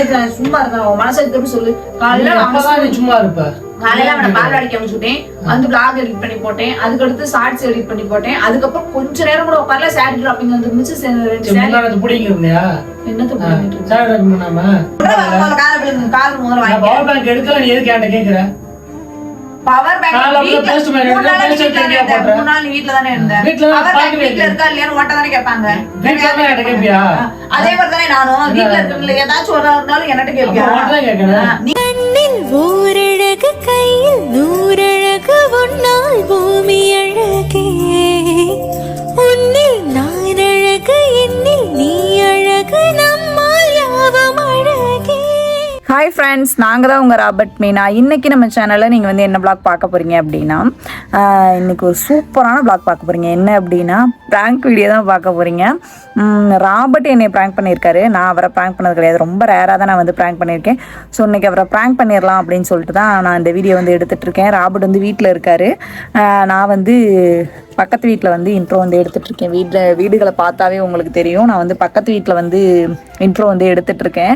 சும்மா இருந்தேன் உன் மனசை திருப்பி சொல்லு? காலையில அப்பதான் சும்மா இருப்ப? காலையில அவனை பால் அடிக்க அனுப்பிச்சுட்டேன் வந்து பிளாக் எடிட் பண்ணி போட்டேன். அதுக்கடுத்து ஷார்ட்ஸ் எடிட் பண்ணி போட்டேன். அதுக்கப்புறம் கொஞ்ச நேரம் கூட உட்கார்ல சாரி டிராப்பிங் வந்து இருந்துச்சு சரி, ரெண்டு சரி, சாரி முன்னாடி பிடிங்க இல்லையா என்னத்த பண்ணிட்டு இருக்க? சார் பண்ணாம முதல்ல வாங்கிக்க. பவர் பேங்க் எடுக்கல நீ எதுக்கு என்கிட்ட கேக்குற? பவர் பேங்க் மூணு நாள் வீட்ல தானே வீட்ல இருக்கா இல்லையான்னு தானே கேட்பாங்க. அதே மாதிரி தானே நானும். வீட்ல இருக்கவங்கள ஏதாச்சும் ஒரு இருந்தாலும் என்கிட்ட கேட்பியா? அப்ப உன்கிட்ட தான் கேட்கறேன். ஆ, நீ கண்ணில் ஓரழகு கையில் நூறழகு உன்னால் பூமி ஹாய் ஃப்ரெண்ட்ஸ் நாங்கள் தான் உங்கள் ராபர்ட் மீனா. இன்றைக்கி நம்ம சேனலில் நீங்கள் வந்து என்ன பிளாக் பார்க்க போகிறீங்க அப்படின்னா இன்றைக்கி ஒரு சூப்பரான பிளாக் பார்க்க போகிறீங்க என்ன அப்படின்னா ப்ராங்க் வீடியோ தான் பார்க்க போகிறீங்க ராபர்ட் என்னை ப்ராங்க் பண்ணியிருக்காரு. நான் அவரை ப்ராங்க் பண்ணது கிடையாது. ரொம்ப ரேராக தான் நான் வந்து ப்ராங்க் பண்ணியிருக்கேன். ஸோ இன்றைக்கி அவரை ப்ராங்க் பண்ணிடலாம் அப்படின்னு சொல்லிட்டு தான் நான் இந்த வீடியோ வந்து எடுத்துகிட்ருக்கேன் ராபர்ட் வந்து வீட்டில் இருக்கார். நான் வந்து பக்கத்து வீட்டில் வந்து இன்ட்ரோ வந்து எடுத்துட்ருக்கேன் வீட்டில் வீடுகளை பார்த்தாவே உங்களுக்கு தெரியும். நான் வந்து பக்கத்து வீட்டில் வந்து இன்ட்ரோ வந்து எடுத்துட்ருக்கேன்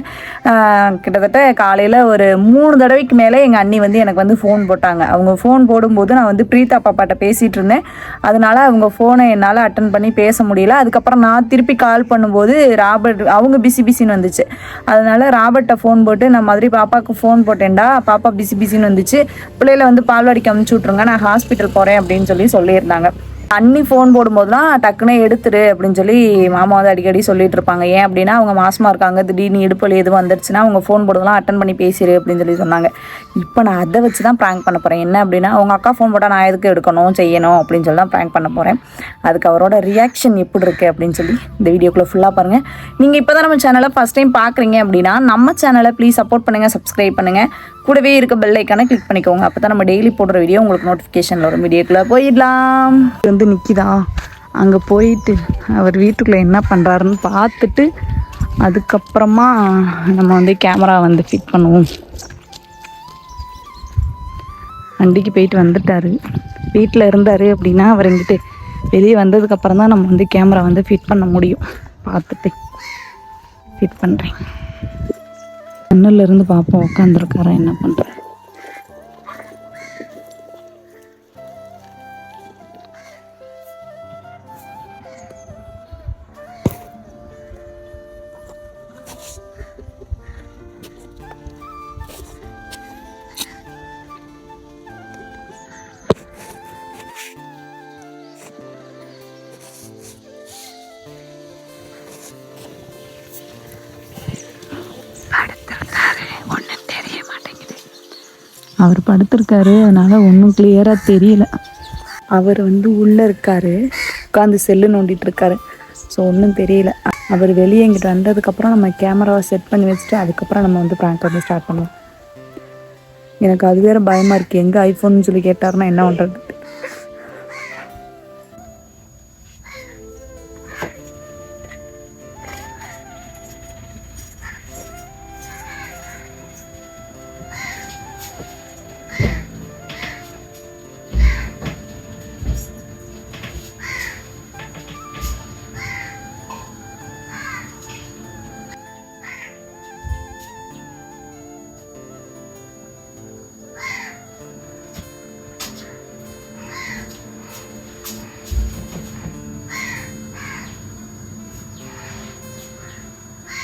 கிட்டத்தட்ட காலையில் ஒரு மூணு தடவைக்கு மேலே எங்கள் அண்ணி வந்து எனக்கு வந்து ஃபோன் போட்டாங்க. அவங்க ஃபோன் போடும்போது நான் வந்து பிரீதா பாப்பாட்ட பேசிகிட்டு இருந்தேன் அதனால அவங்க ஃபோனை என்னால் அட்டன் பண்ணி பேச முடியல. அதுக்கப்புறம் நான் திருப்பி கால் பண்ணும்போது ராபர்ட் அவங்க பிஸி பிஸின்னு வந்துச்சு. அதனால் ராபர்ட்டை ஃபோன் போட்டு நான் மாதிரி பாப்பாவுக்கு ஃபோன் போட்டேன்டா. பாப்பா பிஸி பிஸின்னு வந்துச்சு. பிள்ளையில வந்து பால்வாடிக்கு அமுச்சு விட்ருங்க நான் ஹாஸ்பிட்டல் போகிறேன் அப்படின்னு சொல்லி சொல்லியிருந்தாங்க. அண்ணி ஃபோன் போடும்போதுலாம் டக்குனே எடுத்துரு அப்படின்னு சொல்லி மாமா வந்து அடிக்கடி சொல்லிட்டு இருப்பாங்க. ஏன் அப்படின்னா அவங்க மாசமாக இருக்காங்க. திடீர்னு இடுப்பில் எதுவும் வந்துருச்சுன்னா அவங்க ஃபோன் போடுறதெல்லாம் அட்டன் பண்ணி பேசிடு அப்படின்னு சொல்லி சொன்னாங்க. இப்போ நான் அதை வச்சு தான் ப்ராங்க் பண்ண போகிறேன் என்ன அப்படின்னா அவங்க அக்கா ஃபோன் போட்டால் நான் எதுக்கு எடுக்கணும் செய்யணும் அப்படின்னு சொல்லி தான் ப்ராங்க் பண்ண போகிறேன் அதுக்கு அவரோட ரியாக்ஷன் எப்படி இருக்குது அப்படின்னு சொல்லி இந்த வீடியோக்குள்ளே ஃபுல்லாக பாருங்கள் நீங்கள் இப்போ தான் நம்ம சேனலை ஃபஸ்ட் டைம் பார்க்குறீங்க அப்படின்னா நம்ம சேனலை ப்ளீஸ் சப்போர்ட் பண்ணுங்கள் சப்ஸ்கிரைப் பண்ணுங்கள் கூடவே இருக்க பெல் ஐக்கானை கிளிக் பண்ணிக்கோங்க. அப்போ தான் நம்ம டெய்லி போடுற வீடியோ உங்களுக்கு நோட்டிஃபிகேஷனில் வரும். வீடியோக்குள்ளே போயிடலாம். வந்து நிற்கிதா அங்கே போயிட்டு அவர் வீட்டுக்குள்ளே என்ன பண்ணுறாருன்னு பார்த்துட்டு அதுக்கப்புறமா நம்ம வந்து கேமரா வந்து ஃபிட் பண்ணுவோம். வண்டிக்கு போயிட்டு வந்துட்டாரு. வீட்டில் இருந்தார் அப்படின்னா அவர் எங்கிட்ட வெளியே வந்ததுக்கப்புறம் தான் நம்ம வந்து கேமரா வந்து ஃபிட் பண்ண முடியும். பார்த்துட்டு ஃபிட் பண்ணுறேன் ஜன்னல்ல இருந்து பார்ப்போம் உட்காந்துருக்காரா என்ன பண்ணுறாரு அவர் படுத்திருக்காரு அதனால் ஒன்றும் கிளியராக தெரியல. அவர் வந்து உள்ளே இருக்காரு உட்காந்து செல்லு நோண்டிகிட்ருக்காரு ஸோ ஒன்றும் தெரியல. அவர் வெளியே இங்கிட்டு வந்ததுக்கப்புறம் நம்ம கேமராவை செட் பண்ணி வச்சுட்டு அதுக்கப்புறம் நம்ம வந்து ப்ராங்க் வந்து ஸ்டார்ட் பண்ணுவோம். எனக்கு அது வேற பயமாக இருக்குது எங்கே ஐஃபோன்னு சொல்லி கேட்டாருன்னா என்ன பண்ணுறது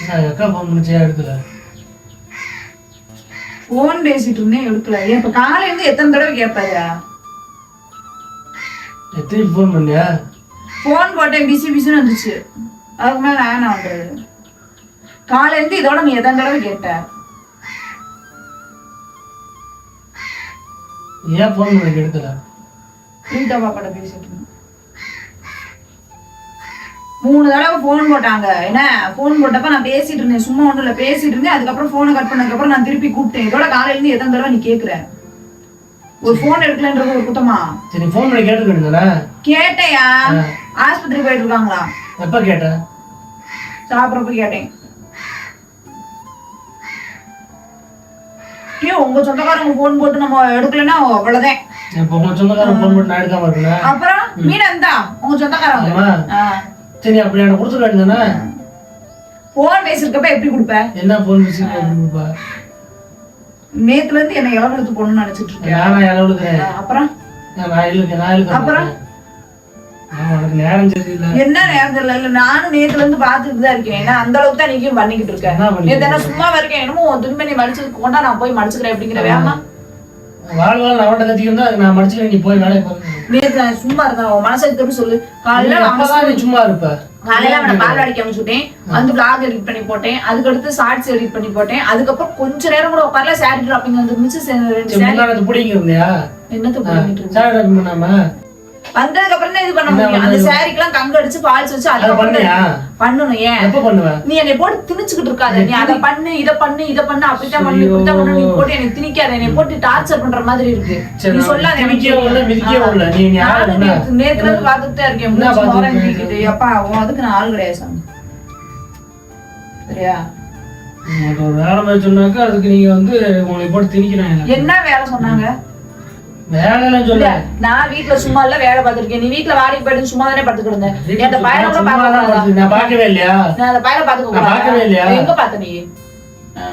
நான் அக்கா ஃபோன் பண்ணிச்சியா எடுக்கல? Phone பேசிட்டு இருந்தேன் எடுக்கல. ஏன் இப்ப காலையில இருந்து எத்தனை தடவை கேட்பாரு எத்தனை ஃபோன் பண்ணியா? ஃபோன் போட்டேன் பிஸி பிஸின்னு வந்துச்சு. அதுக்கு மேல நான் என்ன பண்றது? காலையில இருந்து இதோட நீ எத்தனை தடவை கேட்ட? ஏன் ஃபோன் பண்ணி எடுக்கல? பிரீதா பாப்பாட்ட பேசிட்டு இருந்தேன். மூணு தடவை ஃபோன் போட்டாங்க. என்ன? ஃபோன் போட்டப்ப நான் பேசிட்டு இருந்தேன். சும்மா ஒண்ணும் இல்ல. பேசிட்டு இருந்தேன். அதுக்கப்புறம் ஃபோனை கட் பண்ணதுக்கப்புறம் நான் திருப்பி கூப்பிட்டேன். இதோட காலையில இருந்து எத்தனை தடவை நீ கேக்குற? ஒரு ஃபோன் எடுக்கலன்றது ஒரு குத்தமா? சரி ஃபோன் பண்ணி கேட்டுக்கிட்டு கேட்டையா? ஆஸ்பத்திரி போயிட்டு இருக்காங்களா? எப்போ கேட்டேன் சாப்பிட்றப்ப கேட்டேன். ஏன் உங்க சொந்தக்காரங்க ஃபோன் போட்டு நம்ம எடுக்கலைன்னா அவ்வளவுதான். உங்க நான் எடுக்காம இருக்கேன் அப்புறம் மீனா இருந்தா உங்க சொந்தக்காரங்க. சரி அப்படி எனக்கு கொடுத்துக்க வேண்டியதானே போன் பேசிருக்கப்ப எப்படி கொடுப்ப? என்ன போன் பேசி கொடுப்பா? நேத்துல இருந்து என்ன இளவெடுத்து போகணும்னு நினைச்சிட்டு இருக்கேன் நானா இளவுடுக்கிறேன் அப்புறம்? நான் நான் அப்புறம்? நேரம் சரியில்லை. என்ன நேரத்துல இல்ல நானும் நேத்துல இருந்து பாத்துட்டு தான் இருக்கேன். ஏன்னா அந்த அளவுக்கு தான் நீக்கும் பண்ணிக்கிட்டு இருக்கேன். நேத்து என்ன சும்மா இருக்கேன். என்னமோ உன் துணிமை நீ மடிச்சது கொண்டா நான் போய் மடிச்சுக்கிறேன் அப்படிங்கிற வேமா? வாழ் வாழ் அவன்கிட்ட கத்திக்கிட்டு அதுக்கு நான் மடிச்சுக்கிறேன் நீ போய் வேலையை பாருங்க நேத்து நான் சும்மா இருந்தேன். உன் மனசை திருப்பி சொல்லு? காலையில அவன் அப்பதான் நீ சும்மா இருப்ப. காலையில அவனை பால் அடிக்க அனுப்பிச்சுட்டேன். வந்து vlog எடிட் பண்ணி போட்டேன். அதுக்கடுத்து ஷார்ட்ஸ் எடிட் பண்ணி போட்டேன். அதுக்கப்புறம் கொஞ்ச நேரம் கூட உட்காரல சாரி டிராப்பிங் வந்து மிச்சம் ரெண்டு சரி, பிடிங்க இருந்தியா என்னத்த பண்ணிட்டு இருந்த? சார் ட்ராப் பண்ணாம? வந்ததுக்கு அப்புறம் தான் இது பண்ண முடியும். அந்த பண்ணணும்? சாரிக்கெல்லாம் கங்கு அடிச்சு பால்ஸ் வச்சு அதை பண்ணணும் ஏன்? நீ என்னை போட்டு திணிச்சுக்கிட்டு இருக்காத. நீ அதை பண்ணு இதை பண்ணு இதை பண்ணு அப்படித்தான் பண்ணு இப்படித்தான் பண்ணு நீ போட்டு எனக்கு திணிக்காத. என்னை போட்டு டார்ச்சர் பண்ற மாதிரி இருக்கு. நீ சொல்லாத எனக்கு. நேத்துல இருந்து பார்த்துட்டு தான் இருக்கேன். அப்பா உன் அதுக்கு நான் ஆள் கிடையாது சாமி. சரியா? ஒரு வேலை மாதிரி சொன்னாக்கா அதுக்கு நீங்க வந்து உங்களை போட்டு திணிக்கிறாங்க. என்ன வேலை சொன்னாங்க? இல்ல சொல்ல நான் வீட்ல சும்மா இல்ல வேலை பார்த்திருக்கேன். நீ வீட்ல வாடகை போயிட்டு சும்மா தானே நீ அந்த பையனை கூட சும்மா பார்க்க தான் கூடாதா? படுத்து- நான் பார்க்கவே இல்லையா? நான் அந்த பையனை பாத்துக்க நான் பார்க்கவே இல்லையா? எங்க பார்த்த நீ? ஆ.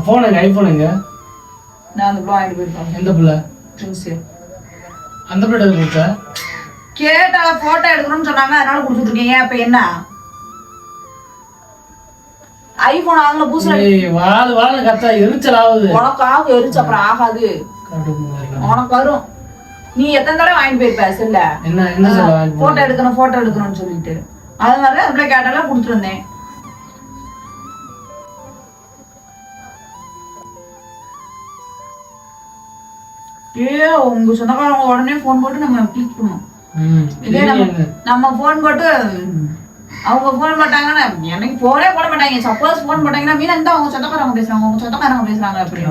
போன் எங்க? ஐபோன் எங்க? நான் அந்த பிள்ளை வாங்கிட்டு போயிருக்கேன். எந்த பிள்ளை? அந்த பிள்ளை கொடுத்த கேட்டா போட்டோ எடுக்கணும்னு சொன்னாங்க அதனால கொடுத்துட்டு இருக்கீங்க அப்ப என்ன? ஐபோன் வாங்கல புதுசுல ஏய் வாழ வாழ கத்தா எரிச்சல் ஆகுது. உனக்கு ஆகும் எரிச்சு அப்புறம் ஆகாது. உனக்கு வரும். நீ எத்தனை தடவை வாங்கிட்டு போயிருப்ப செல்ல? என்ன போட்டோ எடுக்கணும் போட்டோ எடுக்கணும்னு சொல்லிட்டு. அதனால அந்த கேட்டால கொடுத்துருந்தேன். ஏ உங்க சொந்தக்காரங்க உடனே ஃபோன் போட்டு நம்ம கிளிக் பண்ணுவோம் நம்ம நம்ம ஃபோன் போட்டு அவங்க ஃபோன் போட்டாங்கன்னா எனக்கு ஃபோனே போட மாட்டாங்க. சப்போஸ் ஃபோன் போட்டாங்கன்னா மீனா இந்த அவங்க சொந்தக்காரங்க பேசுறாங்க உங்க சொந்தக்காரங்க பேசுறாங்க அப்படி.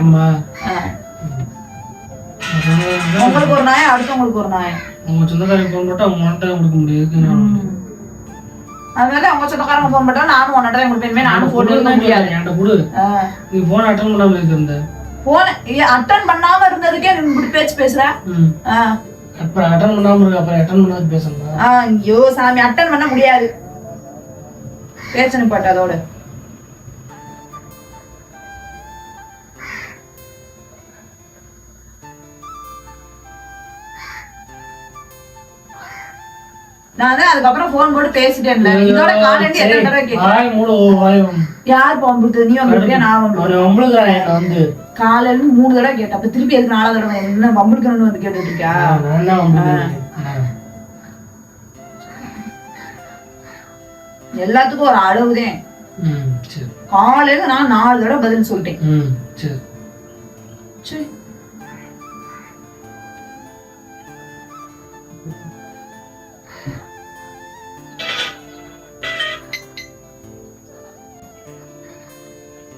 உங்களுக்கு ஒரு நாய் அடுத்தவங்களுக்கு ஒரு நாய்? உங்க சொந்தக்காரங்க போன் போட்டு அவங்க மட்டும் கொடுக்க முடியாது அதனால அவங்க சொந்தக்காரங்க ஃபோன் பண்ணா நானும் தான் கொடுப்பேன் நானும் எடுக்க முடியாது. என்கிட்ட கொடு. நீ போன் அட்டன் பண்ணாம இருந்த. போன் அட்டன் பண்ணாம இருந்ததுக்கே நீ இப்படி பேச்சு பேசுற. அப்புறம் அட்டன் பண்ணாம இருக்கு அப்புறம் அட்டன் பண்ணாது பேசணும்? ஐயோ சாமி அட்டன் பண்ண முடியாது. பேச்சு பாட்டு அதோட. நான் தான் அதுக்கப்புறம் ஃபோன் போட்டு பேசிட்டேன்ல. இதோட காலேஜ் எத்தனை தடவை கேட்டேன்? யார் பம்புடுத்தது நீ வந்துருக்கியா நான் வந்து. காலையில மூணு தடவை கேட்டேன். அப்ப திருப்பி எதுக்கு நாலாவது தடவை? என்ன பம்புடுக்கணும்னு வந்து கேட்டுட்டு இருக்கியா எல்லாத்துக்கும் ஒரு அளவுதான் காலையில நான் நாலு தடவை பதில் சொல்லிட்டேன். சரி.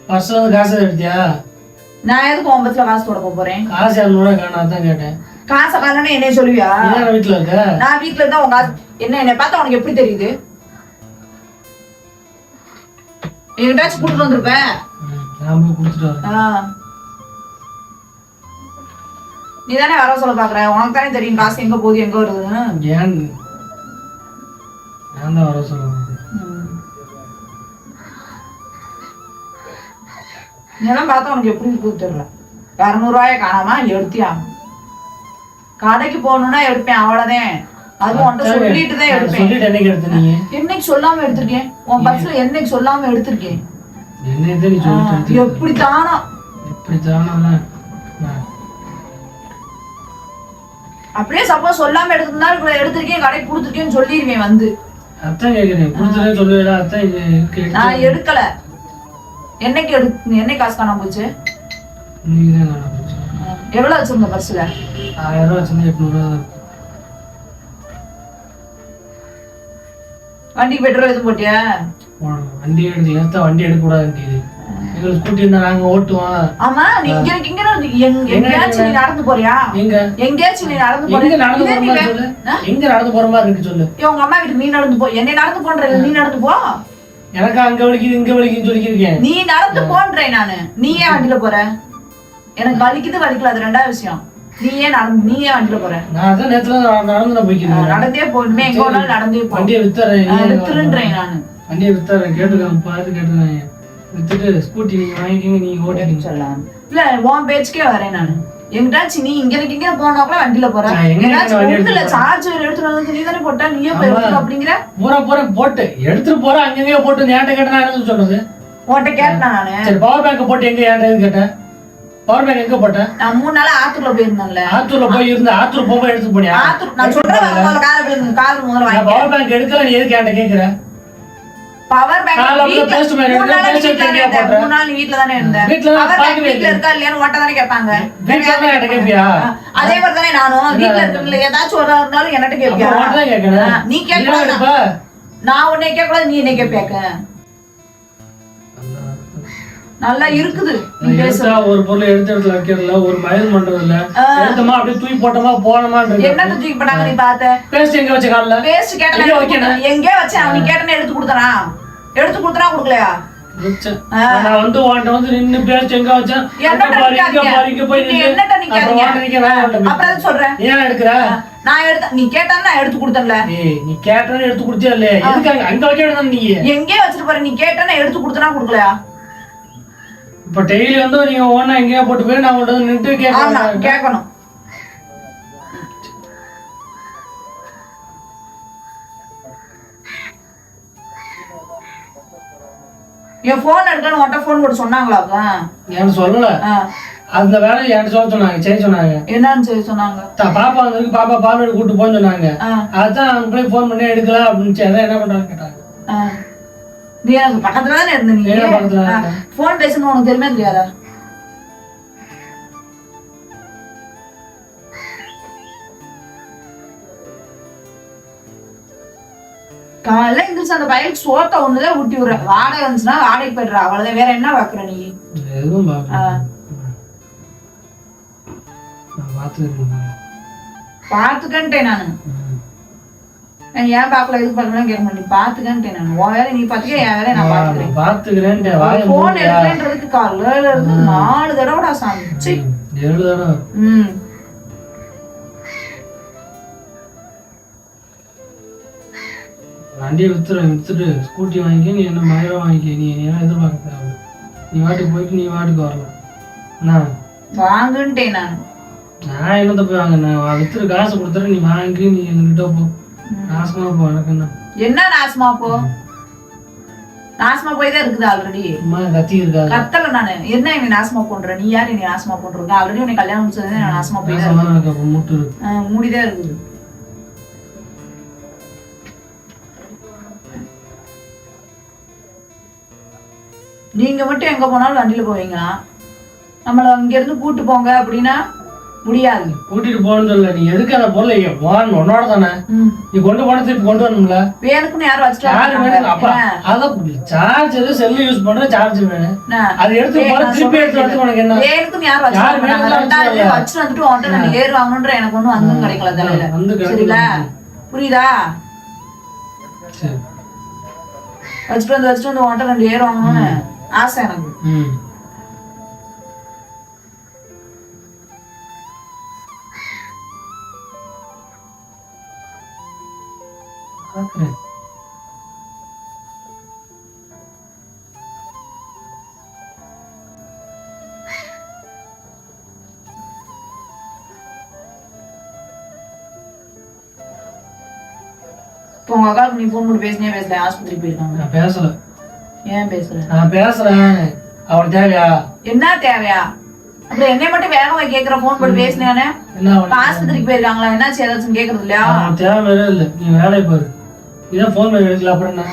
வந்து காசு எடுத்தியா? நான் எதுக்கு உன் பஸ்ல காசு போட போறேன்? காசு இரநூறுவா காணாதான் தான் கேட்டேன். காசை காரணம் என்ன சொல்லுவியா? தானே வீட்டுல இருக்க? நான் வீட்டுல இருந்தா உன் காசு என்ன என்னை பார்த்தா உனக்கு எப்படி தெரியுது? என்கிட்டாச்சும் கூட்டிட்டு வந்திருப்பேன். நீ தானே வர சொல்ல பாக்குற? உனக்கு தானே தெரியும் காசு எங்க போகுது எங்க வருதுன்னு. ஏன்? நான் தான் வர சொல்லுவேன் இதெல்லாம் பார்த்தா உனக்கு எப்படி இருக்குது தெரியல. இரநூறுவாய காணாம எடுத்தியா கடைக்கு போகணும்னா எடுப்பேன் அவ்வளவுதான். அதுவும் உன்கிட்ட சொல்லிட்டு தான் எடுப்பேன். சொல்லிட்டு என்னைக்கு எடுத்த சொல்லாம எடுத்திருக்கேன்? உன் பஸ்ல என்னைக்கு சொல்லாம எடுத்திருக்கேன்? எடுத்து எப்படி தானோ தானே அப்படியே சப்போஸ் சொல்லாம எடுத்திருந்தாலும் எடுத்திருக்கேன் கடைக்கு கொடுத்துருக்கேன்னு சொல்லிடுவேன் வந்து. அத்தான் கேக்குறேன். சொல்லுவேடா அத்தான் கேட்டு நான் எடுக்கல. என்னைக்கு எடு என்னைக்கு காசு காணாம போச்சு. எவ்வளவு வச்சிருந்த பஸ்ல ஆயிரம் ரூபா வச்சிருந்தா எட்நூறுவா. வண்டிக்கு பெட்ரோல் எதுவும் போட்டியா. வண்டி எடுத்து ஏத்த வண்டி எடுக்க கூடாது எங்களுக்கு ஸ்கூட்டி நாங்க ஓட்டுவோம் ஆமா நீ இங்க இங்க. எங்க- எங்கேயாச்சும் நீ நடந்து போறியா? எங்க? எங்கேயாச்சும் நீ நடந்து போறியா? நடந்து போற மாதிரி? எங்க நடந்து போற மாதிரி இருக்கு சொல்லு. உங்க அம்மா கிட்ட நீ நடந்து போ. என்னை நடந்து போன்ற நீ நடந்து போ. எனக்கு அங்க வலிக்குது இங்க வலிக்குதுன்னு சொல்லியிருக்கேன் நீ நடந்து போன்றேன் நானு. நீ ஏன் வண்டியில போற? எனக்கு வலிக்குது வலிக்கல அது ரெண்டாவது விஷயம். நீ ஏன் நடந்து நீ ஏன் வண்டியில போற? நான் அதான் நேத்துல நடந்து நான் போய்க்கிறேன் நடந்தே போயிடுமே எங்க போனாலும் நடந்தே போ வண்டியை வித்துறேன் ஆ, வித்துருன்றேன் நானு. வண்டியை வித்துறேன் கேட்டுக்காங்க பாத்து கேட்டுக்காங்க வித்துட்டு ஸ்கூட்டி நீங்க வாங்கிக்கிங்க நீங்க ஓட்டிக்கிங்க. சொல்லலாம். இல்ல உன் பேச்சுக்கே வரேன் நானு. எங்கிட்டாச்சும் நீ இங்க இருக்கு இங்க போனா கூட வண்டியில போற? நான் எங்க எங்கேயாச்சும் வண்டி ஒண்ணுல எடுத்துட்டு சார்ஜர் எடுத்துட்டு வந்து நீ தானே போட்டா? நீயே போய் ஆமா. எடுத்துக்கோ அப்படிங்கிற? பூரா பூரா போட்டு. எடுத்துட்டு போறேன் அங்கங்கேயோ போட்டு நேட்ட கேட்டா நான் என்ன சொல்றது? உன்கிட்ட கேட்டேன் நானு. சரி பவர் பேங்க் போட்டு எங்க ஏன்டா கேட்டேன் பவர் பேங்க் எங்க போட்டேன் நான் மூணு நாளா ஆத்துக்குள்ள போயிருந்தேன்ல. ஆத்தூர்ல போய் இருந்து ஆத்தூர் போக எடுத்து போனியா? ஆத்தூர் நான் சொல்றேன் கால கால் முதல்ல பவர் பேங்க் எடுக்கல நீ எதுக்கு என்கிட்ட கேக்குற? பவர் பேங்க் வீட்ல மூணு நாள் வீட்ல தானே எங்கேயா இருந்த போட்ட? மூணு நாள் நீ வீட்ல தானே இருந்த வீட்ல தான் பவர் பேங்க் பார்க்கவே வீட்ல இல்லை. இருக்கா இல்லையான்னு ஓட்ட தானே கேட்பாங்க. அதே மாதிரி தானே நானும். வீட்ல இருக்கல ஏதாச்சும் ஒரு இருந்தாலும் என்கிட்ட அப்ப கேட்பியா நீ கேட்க நீதான் வேணாம். எடுப்ப. நான் உன்னை கேட்கக்கூடாது நீ என்ன கேட்பியாக்க நல்லா இருக்குது. ஒரு பொருளை எடுத்த இடத்துல வைக்கிறதுல ஒரு மயில் பண்றதுல எடுத்தமா அப்படியே தூக்கி போட்டோமா போனோமா என்ன தூக்கி போட்டாங்க நீ பார்த்த? பேஸ்ட் எங்க வச்ச காலில்? பேஸ்ட் வைக்கணும்? எங்கே வச்சேன். நீ கேட்டனே எடுத்து கொடுத்தனா? எடுத்து கொடுத்தனா கொடுக்கலையா. நான் வந்து உன்கிட்ட வந்து நின்னு பேஸ்ட் எங்க வச்சேன் அப்புறம் சொல்றேன் ஏன் எடுக்கிற? நான் எடுத்த நீ கேட்டாலும் நான் எடுத்து கொடுத்தேன்ல. நீ கேட்டனே எடுத்து கொடுத்தியா இல்லையா எதுக்கு அங்க அங்க வைக்க வேண்டியது நீ? எங்கே வச்சிட்டு பாரு நீ கேட்டனா எடுத்து கொடுத்தனா கொடுக்கலையா? இப்ப டெய்லி வந்து நீங்க ஒண்ணா எங்கேயா போட்டு போய் நான் உங்கள்ட்ட நின்று கேட்கறேன். கேட்கணும். என் போன் எடுக்கணும் உன்கிட்ட போன் போட்டு சொன்னாங்களாக்கா எனக்கு சொல்லல. அந்த வேலையை என்கிட்ட சொல்ல சொன்னாங்க சரி சொன்னாங்க. என்னன்னு சொல்லி சொன்னாங்க? பாப்பா வந்திருக்கு பாப்பா பால் கூட்டு போன்னு சொன்னாங்க. அதான் அவங்க போய் ஃபோன் பண்ணி எடுக்கல அப்படின்னு அதான் என்ன பண்றாங்க கேட்டாங்க. நீ பக்கத்துல தானே இருந்த நீ? பக்கத்துல இருந்தேன்? போன் பேசணும் உனக்கு தெரியுமா தெரியாதா காலைல எந்திரிச்சு அந்த பையனுக்கு சோத்த ஒண்ணுதான் ஊட்டி விடுற வாடகை வந்துச்சுன்னா வாடகைக்கு போயிடுற. அவ்வளவுதான். வேற என்ன பாக்குற நீ? எதுவும் பாத்துக்கன்ட்டேன் நானு. நான் ஏன் பாக்கல? எதுக்கு பாக்கணும் கேட்க மாட்டேன். பாத்துக்கன்ட்டேன் நான். உன் வேலை நீ பாத்துக்க என் வேலையை நான் பாத்துக்கிறேன். பார்த்துக்கிறேன் வாய போன் மூடியா? எடுக்கலன்றதுக்கு காலையில இருந்து நாலு தடவைடா சாமி. ச்சீ. ம், ஏழு தடவை. ம். வண்டியை வித்துறேன் வித்துட்டு ஸ்கூட்டி வாங்கி நீ என்ன மயிரம் வாங்கிக்க நீ என்ன எதிர்பார்க்க தேவை நீ வாட்டுக்கு போயிட்டு நீ வாட்டுக்கு வரலாம் என்ன வாங்குன்ட்டேன் நான். நான் என்ன தப்பு வாங்க நான் வித்துட்டு காசு கொடுத்துறேன் நீ வாங்கி நீ என்கிட்ட போ. நாசமா போ எனக்கு என்ன? என்ன நாசமா போ? நாசமா போய் தான் இருக்குது ஆல்ரெடி கத்தி இருக்காது. கத்தல நானு. என்ன என்னை நாசமா பண்ற நீ யார் என்னை நாசமா பண்றது ஆல்ரெடி உன்னை கல்யாணம் முடிச்சது நான் நாசமா போய் தான் இருக்கு மூடிதான் இருக்குது. நீங்க மட்டும் எங்க போனாலும் வண்டியில போவீங்களா? நம்மள அங்க இருந்து கூட்டு போங்க அப்படின்னா முடியாது. கூட்டிட்டு போகணும்னு சொல்ல நீ எதுக்கு அந்த பொருளை வான் உன்னோட தானே. நீ கொண்டு போன திருப்பி கொண்டு வரணும்ல. வேணுக்குன்னு யாரும் வச்சுட்டு யாரு வேணும் அப்ப வராங்க. அதான் சார்ஜர் செல்லு யூஸ் பண்ற சார்ஜர் வேணும்? அது எடுத்து போற நான் திருப்பி எடுத்து வரதுக்கு உனக்கு என்ன? வேணுக்குன்னு யாரும் வச்சுட்டு வச்சுட்டு வந்துட்டு உன்கிட்ட ரெண்டு ஏர் வாங்கணுன்ற எனக்கு ஒண்ணும் அங்கும் கிடைக்கல தலையில வந்து. சரிங்களா புரியுதா? வச்சுட்டு வந்து வச்சுட்டு வந்து உன்கிட்ட ரெண்டு ஏர் வாங்கணும்னு. ஆசை எனக்கு ம் பார்க்கிறேன். இப்போ உங்க அக்காவுக்கு நீ ஃபோன் போட்டு பேசினே பேசல ஆஸ்பத்திரி போயிருக்காங்க நான் பேசல ஏன் பேசுற நான் பேசுறேன். அவனுக்கு தேவையா? என்ன தேவையா? அப்புறம் என்னை மட்டும் வேகமா கேக்குற ஃபோன் போட்டு என்ன அவனுக்கு ஆஸ்பத்திரிக்கு போயிருக்காங்களா? என்னாச்சு ஏதாச்சும் கேக்குறது இல்லையா? அவன் தேவையே இல்லை நீ வேலையை பாரு இதான் ஃபோன் பண்ணி எடுக்கல அப்புறம் என்ன?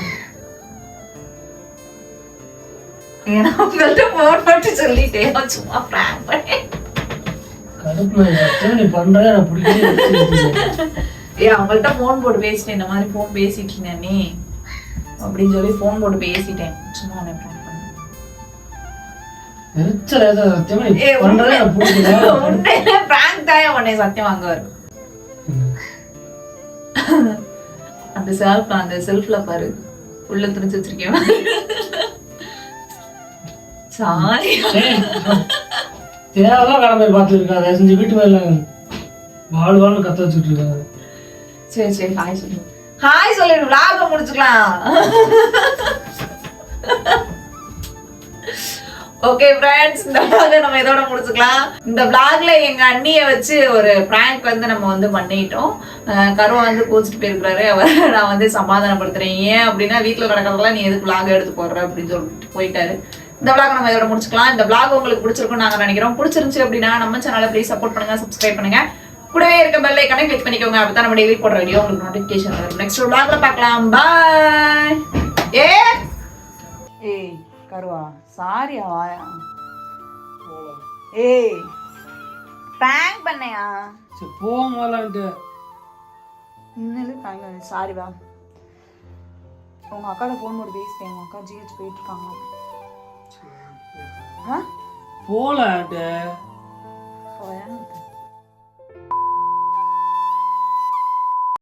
ஏன்னா உங்கள்ட்ட போட்டு சொல்லிட்டேன் சும்மா சத்தியம் நீ பண்ற? எனக்கு பிடிக்கவே. ஏ அவங்கள்ட்ட ஃபோன் போட்டு பேசிட்டேன். இந்த மாதிரி ஃபோன் பேசிட்டு இருந்தேன் நீ. அப்படின்னு சொல்லி ஃபோன் போட்டு பேசிட்டேன். சும்மா உன்னை வரும் அந்த செல்ஃப் அந்த செல்ஃப்ல பாரு. உள்ள துணிச்சு வச்சிருக்கேன் சாரி தேவைதான் கடமை பார்த்துட்டு இருக்காங்க செஞ்சு வீட்டு வேலை வாழ் வாழ்னு கத்த வச்சுட்டு இருக்காங்க. சரி சரி ஹாய் சொல்லு. ஹாய் சொல்லிடு vlog முடிச்சுக்கலாம். ஓகே ஃப்ரெண்ட்ஸ் இந்த விளாக நம்ம இதோட முடிச்சுக்கலாம். இந்த விளாக்ல எங்க அண்ணிய வச்சு ஒரு பிராங்க் வந்து நம்ம வந்து பண்ணிட்டோம். கருவா வந்து கோச்சிட்டு போயிருக்கிறாரு. அவர் நான் வந்து சமாதானப்படுத்துறேன். ஏன் அப்படின்னா வீட்டுல நடக்கிறதெல்லாம் நீ எதுக்கு விளாக எடுத்து போடுற அப்படின்னு சொல்லிட்டு போயிட்டாரு. இந்த விளாக் நம்ம இதோட முடிச்சுக்கலாம். இந்த விளாக் உங்களுக்கு பிடிச்சிருக்கும்னு நாங்க நினைக்கிறோம். பிடிச்சிருந்துச்சு அப்படின்னா நம்ம சேனலை ப்ளீஸ் சப்போர்ட் பண்ணுங்க சப்ஸ்கிரைப் பண்ணுங்க. கூடவே இருக்க பெல் ஐக்கானை கிளிக் பண்ணிக்கோங்க. அப்பதான் நம்ம டெய்லி போடுற வீடியோ உங்களுக்கு நோட்டிஃபிகேஷன் வரும். நெக்ஸ்ட் vlogல பார்க்கலாம். பாய் ஏ? ஏய் கருவா. வாயா ஏய் ப்ராங்க் பண்ணையா? சரி போகலான்ட்டு இன்னும் ப்ராங்க் பண்ண சாரி வா. உங்க அக்காட ஃபோன் போட்டு பேசிட்டேன். உங்க அக்கா ஜிஹெச் போயிட்டு இருக்காங்க ஆ? போகலான்ட்டு போயா